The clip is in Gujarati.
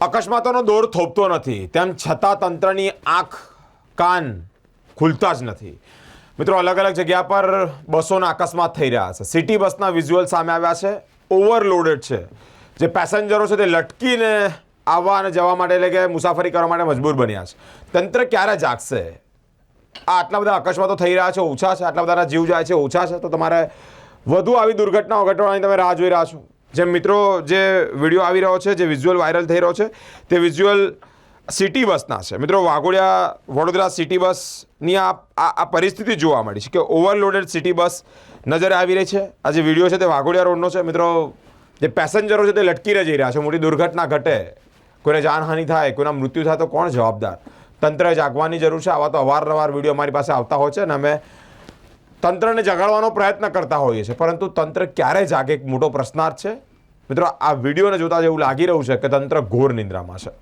અકસ્માતોનો દોર થોપતો નથી. તેમ છતાં તંત્રની આંખ, કાન ખુલતા જ નથી. મિત્રો, અલગ અલગ જગ્યા પર બસોના અકસ્માત થઈ રહ્યા છે. સિટી બસના વિઝ્યુઅલ સામે આવ્યા છે. ઓવરલોડેડ છે. જે પેસેન્જરો છે તે લટકીને આવવા અને જવા માટે એટલે કે મુસાફરી કરવા માટે મજબૂર બન્યા છે. તંત્ર ક્યારે જાગશે? આ આટલા બધા અકસ્માતો થઈ રહ્યા છે, ઓછા છે, આટલા બધાના જીવ જાય છે, ઓછા છે. તો તમારે વધુ આવી દુર્ઘટનાઓ ઘટવાની તમે રાહ જોઈ રહ્યા છો. જેમ મિત્રો જે વીડિયો આવી રહ્યો છે, જે વિઝ્યુઅલ વાયરલ થઈ રહ્યો છે, તે વિઝ્યુઅલ સિટી બસના છે. મિત્રો વાઘોડિયા, વડોદરા સિટી બસની આ આ પરિસ્થિતિ જોવા મળી છે કે ઓવરલોડેડ સિટી બસ નજરે આવી રહી છે. આ જે વીડિયો છે તે વાઘોડિયા રોડનો છે. મિત્રો, જે પેસેન્જરો છે તે લટકીને જઈ રહ્યા છે. મોટી દુર્ઘટના ઘટે. કોઈને જાનહાનિ થાય, કોઈના મૃત્યુ થાય તો કોણ જવાબદાર? તંત્ર જાગવાની જરૂર છે. આવા તો અવારનવાર વીડિયો અમારી પાસે આવતા હોય છે અને અમે તંત્રને જગાડવાનો પ્રયત્ન કરતા હોઈએ છીએ. પરંતુ તંત્ર ક્યારે જાગે? એક મોટો પ્રશ્નાર્થ છે. મિત્રો આ વિડીયોને જોતા જેવું લાગી રહ્યું છે કે તંત્ર ઘોર નિંદ્રામાં છે.